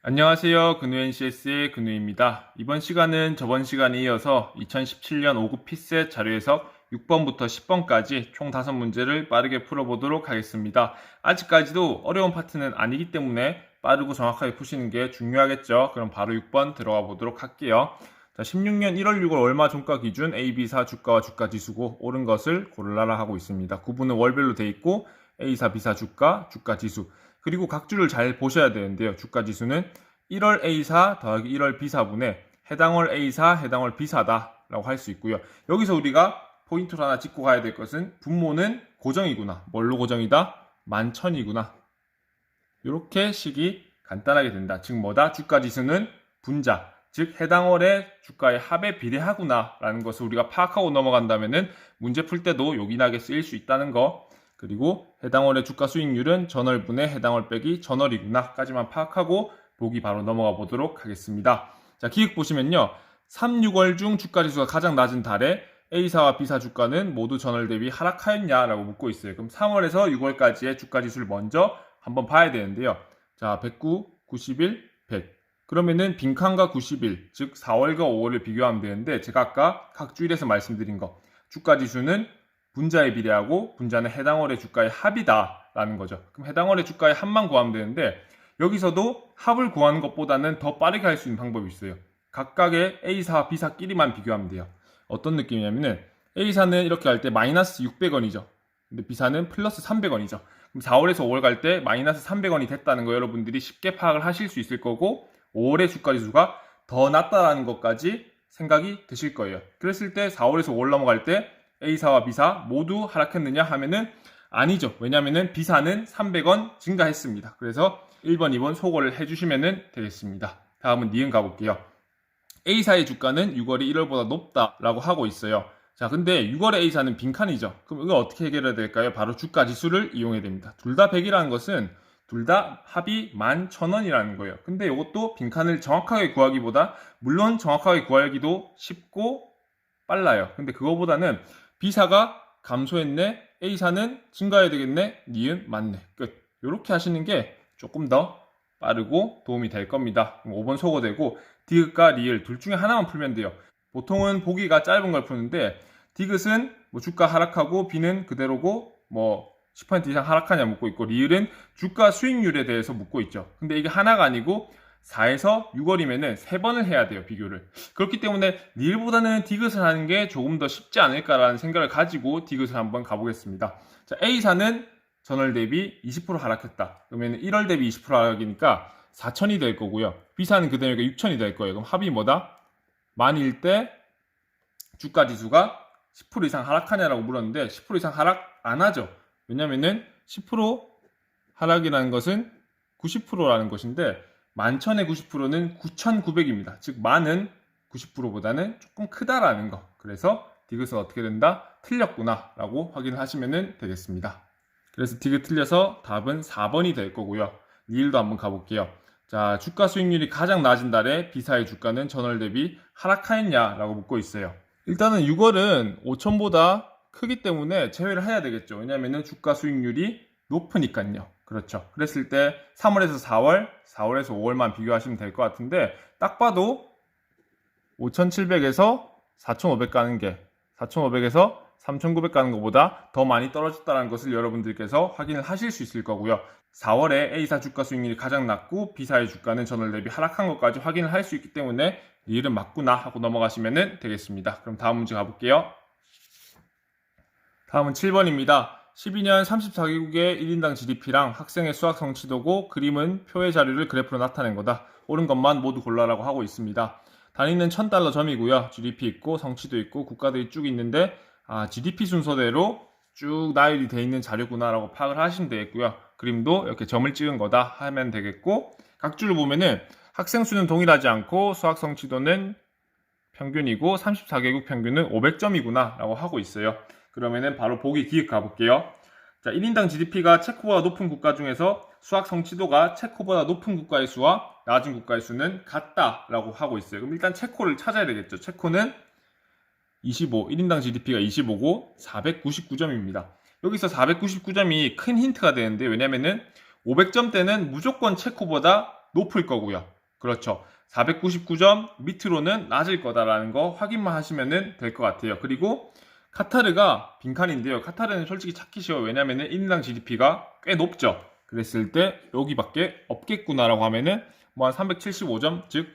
안녕하세요. 근우 NCS의 근우입니다. 이번 시간은 저번 시간에 이어서 2017년 5급 피셋 자료 해석 6번부터 10번까지 총 5문제를 빠르게 풀어보도록 하겠습니다. 아직까지도 어려운 파트는 아니기 때문에 빠르고 정확하게 푸시는 게 중요하겠죠. 그럼 바로 6번 들어가 보도록 할게요. 자, 16년 1월 6월 얼마 종가 기준 A, B사 주가와 주가 지수고 오른 것을 고르라라 하고 있습니다. 구분은 월별로 돼 있고 A사, B사 주가, 주가 지수 그리고 각 주를 잘 보셔야 되는데요. 주가 지수는 1월 A사 더하기 1월 B사분의 해당월 A사, 해당월 B사다라고 할 수 있고요. 여기서 우리가 포인트로 하나 짚고 가야 될 것은 분모는 고정이구나. 뭘로 고정이다? 만천이구나. 이렇게 식이 간단하게 된다. 즉 뭐다? 주가 지수는 분자, 즉 해당 월의 주가의 합에 비례하구나라는 것을 우리가 파악하고 넘어간다면은 문제 풀 때도 요긴하게 쓰일 수 있다는 거. 그리고 해당 월의 주가 수익률은 전월분의 해당 월 빼기 전월이구나까지만 파악하고 보기 바로 넘어가 보도록 하겠습니다. 자, 기획 보시면요. 3, 6월 중 주가 지수가 가장 낮은 달에 A사와 B사 주가는 모두 전월 대비 하락하였냐라고 묻고 있어요. 그럼 3월에서 6월까지의 주가 지수를 먼저 한번 봐야 되는데요. 자, 109, 91, 100. 그러면은 빈칸과 91, 즉 4월과 5월을 비교하면 되는데 제가 아까 각 주일에서 말씀드린 거 주가 지수는 분자에 비례하고 분자는 해당 월의 주가의 합이다라는 거죠. 그럼 해당 월의 주가의 합만 구하면 되는데 여기서도 합을 구하는 것보다는 더 빠르게 할 수 있는 방법이 있어요. 각각의 A사와 B사끼리만 비교하면 돼요. 어떤 느낌이냐면은 A사는 이렇게 할때 마이너스 600원이죠. 근데 B사는 플러스 300원이죠. 그럼 4월에서 5월 갈 때 마이너스 300원이 됐다는 거 여러분들이 쉽게 파악을 하실 수 있을 거고 5월의 주가 지수가 더 낮다라는 것까지 생각이 드실 거예요. 그랬을 때 4월에서 5월 넘어갈 때 A사와 B사 모두 하락했느냐 하면은 아니죠. 왜냐면은 B사는 300원 증가했습니다. 그래서 1번, 2번 소거를 해주시면 되겠습니다. 다음은 니은 가볼게요. A사의 주가는 6월이 1월보다 높다라고 하고 있어요. 자, 근데 6월에 A사는 빈칸이죠. 그럼 이거 어떻게 해결해야 될까요? 바로 주가 지수를 이용해야 됩니다. 둘 다 100이라는 것은 둘 다 합이 11,000원이라는 거예요. 근데 이것도 빈칸을 정확하게 구하기보다 물론 정확하게 구하기도 쉽고 빨라요. 근데 그거보다는 B사가 감소했네, A사는 증가해야 되겠네, 니은 맞네. 끝. 이렇게 하시는 게 조금 더 빠르고 도움이 될 겁니다. 5번 소거되고 디귿과 리을 둘 중에 하나만 풀면 돼요. 보통은 보기가 짧은 걸 푸는데 디귿은 뭐 주가 하락하고 B는 그대로고 뭐 10% 이상 하락하냐 묻고 있고 리을은 주가 수익률에 대해서 묻고 있죠. 근데 이게 하나가 아니고 4에서 6월이면은 3번을 해야 돼요, 비교를. 그렇기 때문에 리을보다는 디귿을 하는 게 조금 더 쉽지 않을까라는 생각을 가지고 디귿을 한번 가보겠습니다. 자, A사는 전월 대비 20% 하락했다. 그러면 1월 대비 20% 하락이니까 4천이 될 거고요. B사는 그대로 6천이 될 거예요. 그럼 합이 뭐다? 만일 때 주가 지수가 10% 이상 하락하냐라고 물었는데 10% 이상 하락 안 하죠. 왜냐면은 10% 하락이라는 것은 90%라는 것인데 만천의 90%는 9,900입니다. 즉 만은 90%보다는 조금 크다라는 거. 그래서 디귿은 어떻게 된다? 틀렸구나 라고 확인을 하시면 되겠습니다. 그래서 디귿 틀려서 답은 4번이 될 거고요. 리일도 한번 가볼게요. 자, 주가 수익률이 가장 낮은 달에 B사의 주가는 전월 대비 하락하였냐 라고 묻고 있어요. 일단은 6월은 5천보다 크기 때문에 제외를 해야 되겠죠. 왜냐면은 주가 수익률이 높으니까요. 그렇죠. 그랬을 때 3월에서 4월, 4월에서 5월만 비교하시면 될 것 같은데 딱 봐도 5,700에서 4,500 가는 게 4,500에서 3,900 가는 것보다 더 많이 떨어졌다는 것을 여러분들께서 확인을 하실 수 있을 거고요. 4월에 A사 주가 수익률이 가장 낮고 B사의 주가는 전월 대비 하락한 것까지 확인을 할 수 있기 때문에 이 일은 맞구나 하고 넘어가시면 되겠습니다. 그럼 다음 문제 가볼게요. 다음은 7번입니다. 12년 34개국의 1인당 GDP랑 학생의 수학 성취도고 그림은 표의 자료를 그래프로 나타낸 거다. 옳은 것만 모두 골라라고 하고 있습니다. 단위는 1000달러 점이고요. GDP 있고 성취도 있고 국가들이 쭉 있는데 아, GDP 순서대로 쭉 나열이 돼 있는 자료구나라고 파악을 하시면 되겠고요. 그림도 이렇게 점을 찍은 거다 하면 되겠고 각 줄을 보면은 학생 수는 동일하지 않고 수학 성취도는 평균이고 34개국 평균은 500점이구나 라고 하고 있어요. 그러면은 바로 보기 기획 가볼게요. 자, 1인당 GDP가 체코보다 높은 국가 중에서 수학 성취도가 체코보다 높은 국가의 수와 낮은 국가의 수는 같다라고 하고 있어요. 그럼 일단 체코를 찾아야 되겠죠. 체코는 25, 1인당 GDP가 25고 499점입니다. 여기서 499점이 큰 힌트가 되는데 왜냐면은 500점 대는 무조건 체코보다 높을 거고요. 그렇죠. 499점 밑으로는 낮을 거다라는 거 확인만 하시면 될 것 같아요. 그리고 카타르가 빈칸인데요. 카타르는 솔직히 찾기 쉬워요. 왜냐면은 1인당 GDP가 꽤 높죠. 그랬을 때 여기밖에 없겠구나라고 하면은 뭐 한 375점, 즉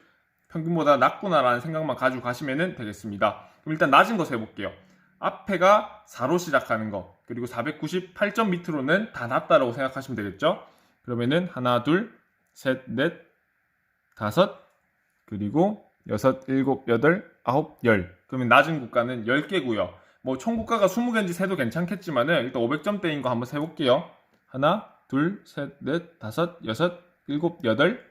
평균보다 낮구나라는 생각만 가지고 가시면 되겠습니다. 그럼 일단 낮은 거 세볼게요. 앞에가 4로 시작하는 거, 그리고 498점 밑으로는 다 낮다라고 생각하시면 되겠죠? 그러면은 하나, 둘, 셋, 넷, 다섯, 그리고 여섯, 일곱, 여덟, 아홉, 열. 그러면 낮은 국가는 10개고요. 뭐 총 국가가 20개인지 세도 괜찮겠지만은 일단 500점대인 거 한번 세볼게요. 하나, 둘, 셋, 넷, 다섯, 여섯, 일곱, 여덟,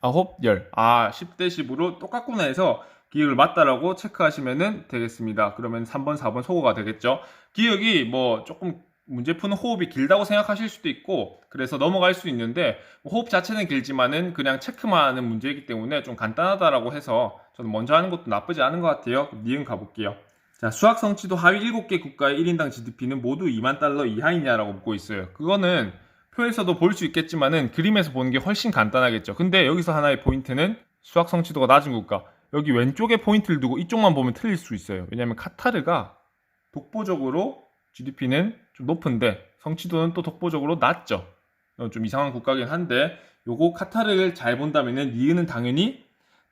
아홉, 열. 아, 10대 10으로 똑같구나 해서 기억을 맞다라고 체크하시면 되겠습니다. 그러면 3번, 4번 소거가 되겠죠. 기억이 뭐 조금 문제 푸는 호흡이 길다고 생각하실 수도 있고 그래서 넘어갈 수 있는데 뭐 호흡 자체는 길지만은 그냥 체크만 하는 문제이기 때문에 좀 간단하다라고 해서 저는 먼저 하는 것도 나쁘지 않은 것 같아요. 니은 가볼게요. 자, 수학 성취도 하위 7개 국가의 1인당 GDP는 모두 2만 달러 이하이냐라고 묻고 있어요. 그거는 표에서도 볼 수 있겠지만은 그림에서 보는 게 훨씬 간단하겠죠. 근데 여기서 하나의 포인트는 수학 성취도가 낮은 국가. 여기 왼쪽에 포인트를 두고 이쪽만 보면 틀릴 수 있어요. 왜냐하면 카타르가 독보적으로 GDP는 좀 높은데 성취도는 또 독보적으로 낮죠. 어, 좀 이상한 국가긴 한데 요거 카타르를 잘 본다면은 니은은 당연히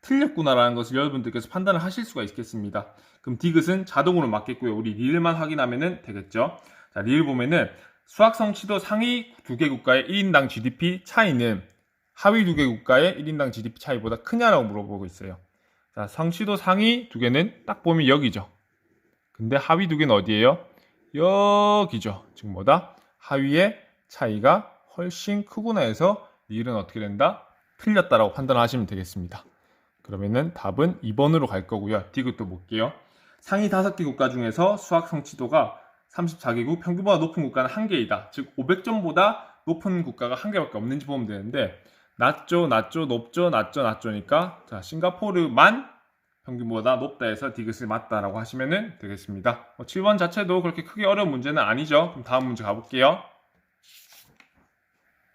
틀렸구나라는 것을 여러분들께서 판단을 하실 수가 있겠습니다. 그럼 디귿은 자동으로 맞겠고요. 우리 리을만 확인하면 되겠죠. 자, 리을 보면은 수학 성취도 상위 두 개 국가의 1인당 GDP 차이는 하위 두 개 국가의 1인당 GDP 차이보다 크냐라고 물어보고 있어요. 자, 성취도 상위 두 개는 딱 보면 여기죠. 근데 하위 두 개는 어디예요? 여기죠. 즉 뭐다? 하위의 차이가 훨씬 크구나 해서 리을은 어떻게 된다? 틀렸다라고 판단하시면 되겠습니다. 그러면은 답은 2번으로 갈 거고요. 디귿도 볼게요. 상위 5개 국가 중에서 수학 성취도가 34개국, 평균보다 높은 국가는 1개이다. 즉 500점보다 높은 국가가 1개밖에 없는지 보면 되는데 낮죠, 낮죠, 높죠, 낮죠, 낮죠니까 자, 싱가포르만 평균보다 높다 해서 디귿을 맞다라고 하시면 되겠습니다. 뭐 7번 자체도 그렇게 크게 어려운 문제는 아니죠. 그럼 다음 문제 가볼게요.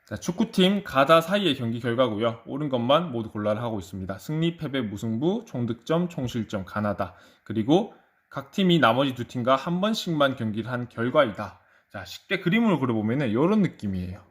자, 축구팀 가다 사이의 경기 결과고요. 옳은 것만 모두 골라를 하고 있습니다. 승리, 패배, 무승부, 총득점, 총실점, 가나다. 그리고 각 팀이 나머지 두 팀과 한 번씩만 경기를 한 결과이다. 자, 쉽게 그림으로 그려보면은 이런 느낌이에요.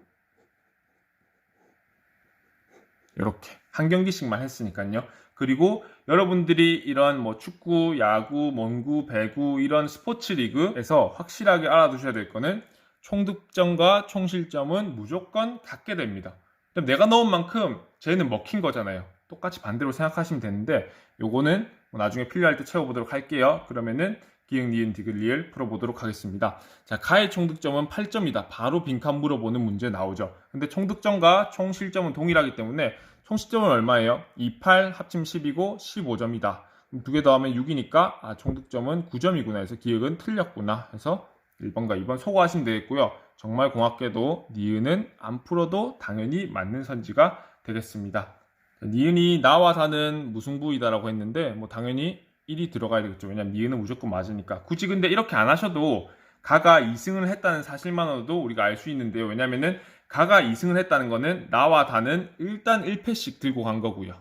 이렇게 한 경기씩만 했으니까요. 그리고 여러분들이 이런 뭐 축구, 야구, 몽구, 배구 이런 스포츠 리그에서 확실하게 알아두셔야 될 거는 총득점과 총실점은 무조건 같게 됩니다. 그럼 내가 넣은 만큼 쟤는 먹힌 거잖아요. 똑같이 반대로 생각하시면 되는데 요거는 뭐 나중에 필요할 때 채워보도록 할게요. 그러면은 기흥, 니은, 디귿, 리을 풀어보도록 하겠습니다. 자, 가의 총득점은 8점이다. 바로 빈칸 물어보는 문제 나오죠. 근데 총득점과 총실점은 동일하기 때문에 총실점은 얼마예요? 2, 8 합치면 10이고 15점이다. 두 개 더하면 6이니까 아, 총득점은 9점이구나 해서 기억은 틀렸구나 해서 1번과 2번 소거하시면 되겠고요. 정말 공학계도 니은은 안 풀어도 당연히 맞는 선지가 되겠습니다. 니은이 나와 사는 무승부이다라고 했는데 뭐 당연히 1이 들어가야 되겠죠. 왜냐면 니은은 무조건 맞으니까. 굳이 근데 이렇게 안 하셔도 가가 2승을 했다는 사실만으로도 우리가 알 수 있는데요. 왜냐면은 가가 2승을 했다는 거는 나와 다는 일단 1패씩 들고 간 거고요.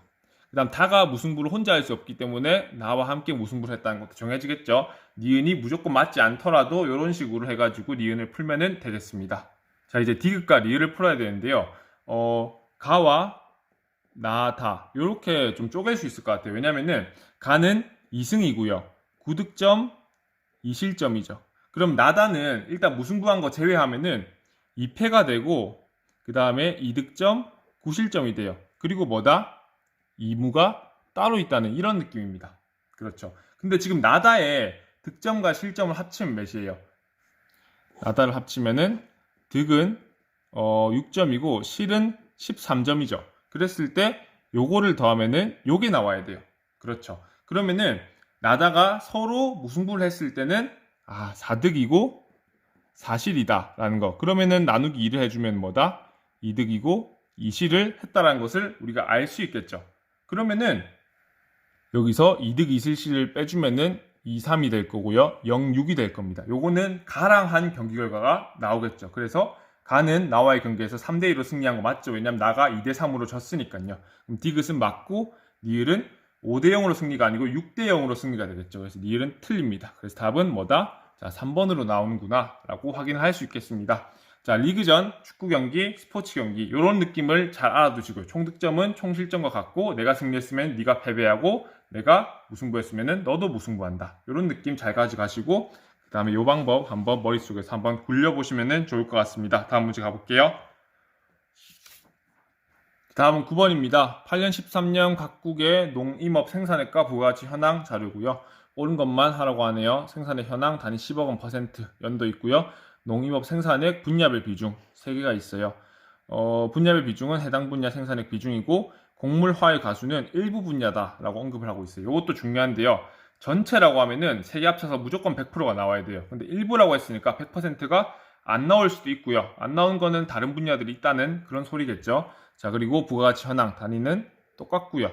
그 다음 다가 무승부를 혼자 할 수 없기 때문에 나와 함께 무승부를 했다는 것도 정해지겠죠. 니은이 무조건 맞지 않더라도 이런 식으로 해가지고 니은을 풀면은 되겠습니다. 자 이제 디귿과 리을을 풀어야 되는데요. 어 가와 나, 다 이렇게 좀 쪼갤 수 있을 것 같아요. 왜냐면은 가는 2승이고요. 9득점 2실점이죠. 그럼 나다는 일단 무승부한 거 제외하면은 2패가 되고 그 다음에 2득점 9실점이 돼요. 그리고 뭐다? 이무가 따로 있다는 이런 느낌입니다. 그렇죠. 근데 지금 나다의 득점과 실점을 합치면 몇이에요? 나다를 합치면은 득은 어 6점이고 실은 13점이죠. 그랬을 때 요거를 더하면은 요게 나와야 돼요. 그렇죠. 그러면은 나다가 서로 무승부를 했을 때는 아 4득이고 사실이다 라는 거. 그러면은 나누기 2를 해주면 뭐다? 2득이고 2실을 했다라는 것을 우리가 알 수 있겠죠. 그러면은 여기서 2득 2실실을 빼주면은 2, 3이 될 거고요. 0, 6이 될 겁니다. 요거는 가랑 한 경기 결과가 나오겠죠. 그래서 가는 나와의 경기에서 3대2로 승리한 거 맞죠? 왜냐면 나가 2대3으로 졌으니까요. 그럼 디귿은 맞고 니을은 5대0으로 승리가 아니고 6대0으로 승리가 되겠죠. 그래서 니을은 틀립니다. 그래서 답은 뭐다? 자, 3번으로 나오는구나 라고 확인을 할수 있겠습니다. 자, 리그전, 축구 경기, 스포츠 경기 이런 느낌을 잘 알아두시고요. 총 득점은 총 실점과 같고 내가 승리했으면 네가 패배하고 내가 무승부했으면 너도 무승부한다. 이런 느낌 잘 가져가시고 그 다음에 이 방법 한번 머릿속에서 한번 굴려보시면 좋을 것 같습니다. 다음 문제 가볼게요. 다음은 9번입니다. 8년 13년 각국의 농임업 생산액과 부가가치 현황 자료고요. 옳은 것만 하라고 하네요. 생산액 현황 단위 10억 원 퍼센트 연도 있고요. 농임업 생산액 분야별 비중 3개가 있어요. 어, 분야별 비중은 해당 분야 생산액 비중이고 곡물화의 가수는 일부 분야다라고 언급을 하고 있어요. 이것도 중요한데요. 전체라고 하면은 세 개 합쳐서 무조건 100%가 나와야 돼요. 근데 일부라고 했으니까 100%가 안 나올 수도 있고요. 안 나온 거는 다른 분야들이 있다는 그런 소리겠죠. 자, 그리고 부가가치 현황 단위는 똑같고요.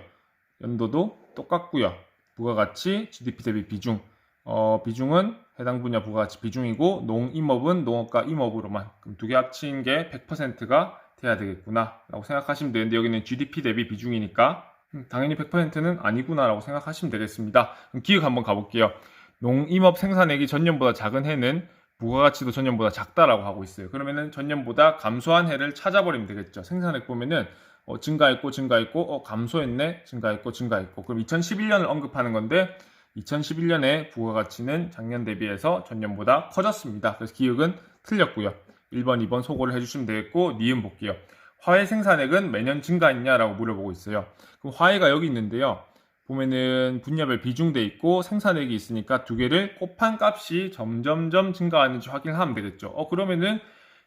연도도 똑같고요. 부가가치 GDP 대비 비중. 어, 비중은 해당 분야 부가가치 비중이고 농임업은 농업과 임업으로만 그럼 두 개 합친 게 100%가 돼야 되겠구나 라고 생각하시면 되는데 여기는 GDP 대비 비중이니까 음, 당연히 100%는 아니구나 라고 생각하시면 되겠습니다. 그럼 기억 한번 가볼게요. 농임업 생산액이 전년보다 작은 해는 부가가치도 전년보다 작다라고 하고 있어요. 그러면은 전년보다 감소한 해를 찾아버리면 되겠죠. 생산액 보면은 어, 증가했고 증가했고 어, 감소했네 증가했고 증가했고 그럼 2011년을 언급하는 건데 2011년에 부가가치는 작년 대비해서 전년보다 커졌습니다. 그래서 기억은 틀렸고요. 1번, 2번 소고를 해주시면 되겠고 니은 볼게요. 화훼 생산액은 매년 증가했냐라고 물어보고 있어요. 그럼 화훼가 여기 있는데요. 보면은 분야별 비중돼 있고 생산액이 있으니까 두 개를 곱한 값이 점점점 증가하는지 확인을 하면 되겠죠. 어 그러면은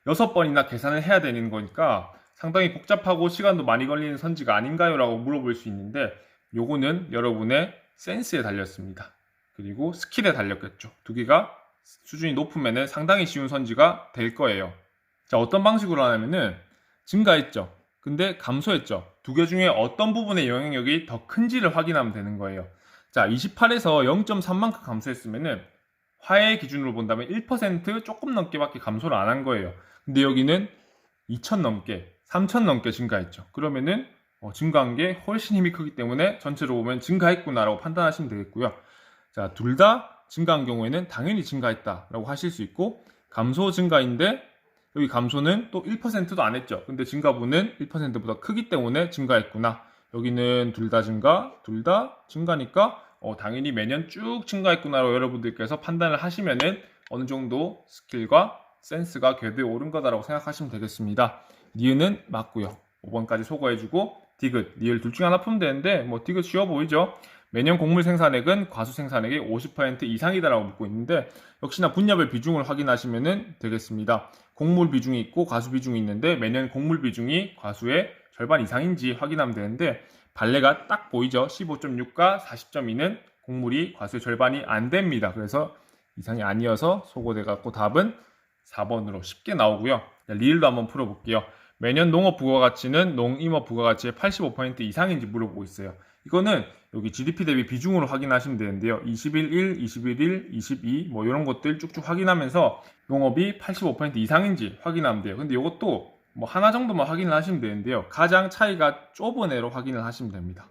여섯 번이나 계산을 해야 되는 거니까 상당히 복잡하고 시간도 많이 걸리는 선지가 아닌가요? 라고 물어볼 수 있는데 요거는 여러분의 센스에 달렸습니다. 그리고 스킬에 달렸겠죠. 두 개가 수준이 높으면 상당히 쉬운 선지가 될 거예요. 자, 어떤 방식으로 하냐면은 증가했죠. 근데 감소했죠. 두 개 중에 어떤 부분의 영향력이 더 큰지를 확인하면 되는 거예요. 자, 28에서 0.3만큼 감소했으면은 화해 기준으로 본다면 1% 조금 넘게밖에 감소를 안 한 거예요. 근데 여기는 2천 넘게, 3천 넘게 증가했죠. 그러면은 어, 증가한 게 훨씬 힘이 크기 때문에 전체로 보면 증가했구나라고 판단하시면 되겠고요. 자, 둘 다 증가한 경우에는 당연히 증가했다라고 하실 수 있고 감소 증가인데 여기 감소는 또 1%도 안 했죠. 근데 증가분은 1%보다 크기 때문에 증가했구나. 여기는 둘 다 증가, 둘 다 증가니까 어, 당연히 매년 쭉 증가했구나로 여러분들께서 판단을 하시면은 어느 정도 스킬과 센스가 궤도에 오른 거다라고 생각하시면 되겠습니다. 니은은 맞고요. 5번까지 소거해주고 디귿, 니을 둘 중에 하나 풀면 되는데 뭐 디귿 쉬워 보이죠? 매년 곡물 생산액은 과수 생산액의 50% 이상이다라고 묻고 있는데 역시나 분야별 비중을 확인하시면 되겠습니다. 곡물 비중이 있고 과수 비중이 있는데 매년 곡물 비중이 과수의 절반 이상인지 확인하면 되는데 발레가 딱 보이죠. 15.6과 40.2는 곡물이 과수의 절반이 안 됩니다. 그래서 이상이 아니어서 소거돼 갖고 답은 4번으로 쉽게 나오고요. 리을도 한번 풀어볼게요. 매년 농업 부가가치는 농임업 부가가치의 85% 이상인지 물어보고 있어요. 이거는 여기 GDP 대비 비중으로 확인하시면 되는데요. 21일, 21일, 22, 뭐 이런 것들 쭉쭉 확인하면서 농업이 85% 이상인지 확인하면 돼요. 근데 이것도 뭐 하나 정도만 확인을 하시면 되는데요. 가장 차이가 좁은 애로 확인을 하시면 됩니다.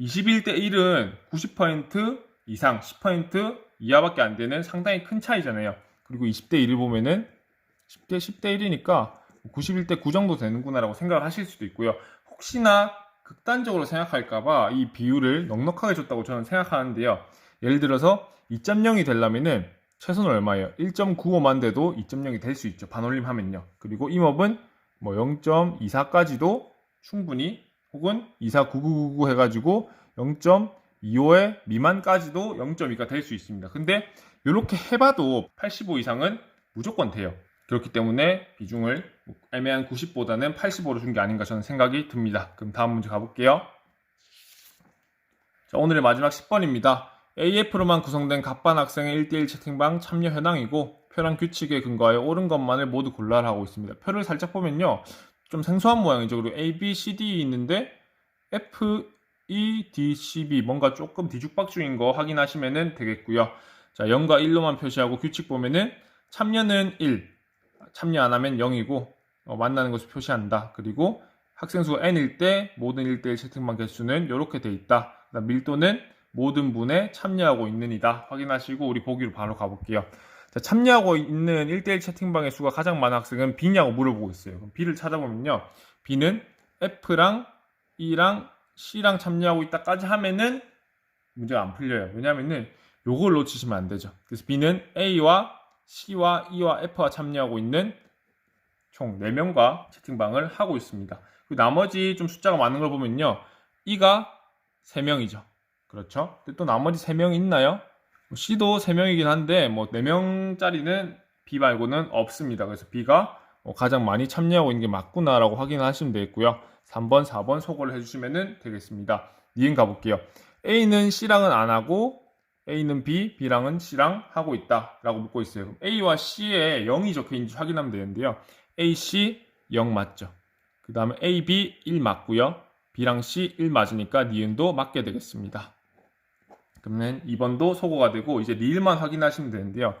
21대 1은 90% 이상, 10% 이하밖에 안 되는 상당히 큰 차이잖아요. 그리고 20대 1을 보면은 10대 10대 1이니까 91대 9 정도 되는구나라고 생각을 하실 수도 있고요. 혹시나 극단적으로 생각할까봐 이 비율을 넉넉하게 줬다고 저는 생각하는데요. 예를 들어서 2.0이 되려면은 최소는 얼마예요? 1.95만 돼도 2.0이 될 수 있죠. 반올림 하면요. 그리고 임업은 뭐 0.24까지도 충분히 혹은 249999 해가지고 0.25의 미만까지도 0.2가 될 수 있습니다. 근데 이렇게 해봐도 85 이상은 무조건 돼요. 그렇기 때문에 비중을 애매한 90보다는 85로 준 게 아닌가 저는 생각이 듭니다. 그럼 다음 문제 가볼게요. 자, 오늘의 마지막 10번입니다. AF로만 구성된 갑반 학생의 1대1 채팅방 참여 현황이고 표랑 규칙에 근거하여 옳은 것만을 모두 골라라 하고 있습니다. 표를 살짝 보면요. 좀 생소한 모양이죠. 그리고 A, B, C, D 있는데 F, E, D, C, B 뭔가 조금 뒤죽박죽인 거 확인하시면 되겠고요. 자, 0과 1로만 표시하고 규칙 보면은 참여는 1, 참여 안 하면 0이고 어, 만나는 것을 표시한다. 그리고 학생 수가 n일 때 모든 1대1 채팅방 개수는 이렇게 돼 있다. 밀도는 모든 분에 참여하고 있는이다. 확인하시고 우리 보기로 바로 가볼게요. 자, 참여하고 있는 1대1 채팅방의 수가 가장 많은 학생은 B냐고 물어보고 있어요. 그럼 B를 찾아보면요. B는 F랑 E랑 C랑 참여하고 있다까지 하면은 문제가 안 풀려요. 왜냐면은 요걸 놓치시면 안 되죠. 그래서 B는 A와 C와 E와 F가 참여하고 있는 총 4명과 채팅방을 하고 있습니다. 나머지 좀 숫자가 많은 걸 보면요. E가 3명이죠. 그렇죠. 또 나머지 3명이 있나요? 뭐 C도 3명이긴 한데 뭐 4명짜리는 B 말고는 없습니다. 그래서 B가 뭐 가장 많이 참여하고 있는 게 맞구나라고 확인하시면 되겠고요. 3번, 4번 소거를 해주시면 되겠습니다. 니은 가볼게요. A는 C랑은 안 하고 A는 B, B랑은 C랑 하고 있다 라고 묻고 있어요. A와 C에 0이 적혀 있는지 확인하면 되는데요. A, C 0 맞죠. 그 다음에 A, B 1 맞고요. B랑 C 1 맞으니까 니은도 맞게 되겠습니다. 그러면 2번도 소거가 되고 이제 리을만 확인하시면 되는데요.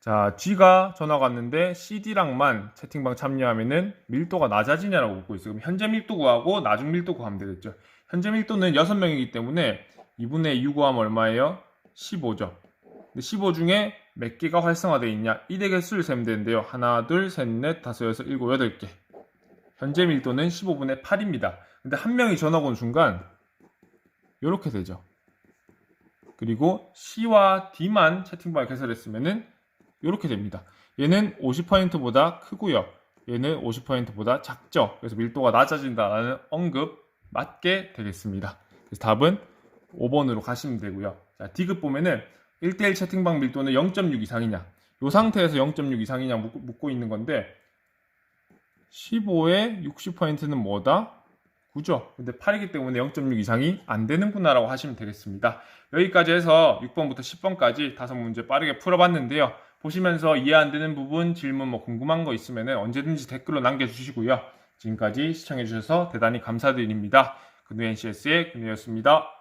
자, G가 전화가 왔는데 CD랑만 채팅방 참여하면은 밀도가 낮아지냐라고 묻고 있어요. 그럼 현재 밀도 구하고 나중 밀도 구하면 되겠죠. 현재 밀도는 6명이기 때문에 2분의 2 구하면 얼마예요? 15죠. 근데 15 중에 몇 개가 활성화되어 있냐? 1의 개수를 세면 되는데요. 하나, 둘, 셋, 넷, 다섯, 여섯, 일곱, 여덟 개. 현재 밀도는 15분의 8입니다. 근데 한 명이 전화가 온 순간 이렇게 되죠. 그리고 C와 D만 채팅방을 개설했으면은 이렇게 됩니다. 얘는 50%보다 크고요. 얘는 50%보다 작죠. 그래서 밀도가 낮아진다라는 언급 맞게 되겠습니다. 그래서 답은 5번으로 가시면 되고요. 자, D급 보면은 1대1 채팅방 밀도는 0.6 이상이냐. 이 상태에서 0.6 이상이냐 묻고, 있는 건데 15의 60%는 뭐다? 9죠. 근데 8이기 때문에 0.6 이상이 안 되는구나 라고 하시면 되겠습니다. 여기까지 해서 6번부터 10번까지 다섯 문제 빠르게 풀어봤는데요. 보시면서 이해 안 되는 부분, 질문, 뭐 궁금한 거 있으면 언제든지 댓글로 남겨주시고요. 지금까지 시청해주셔서 대단히 감사드립니다. 근우 NCS의 근우였습니다.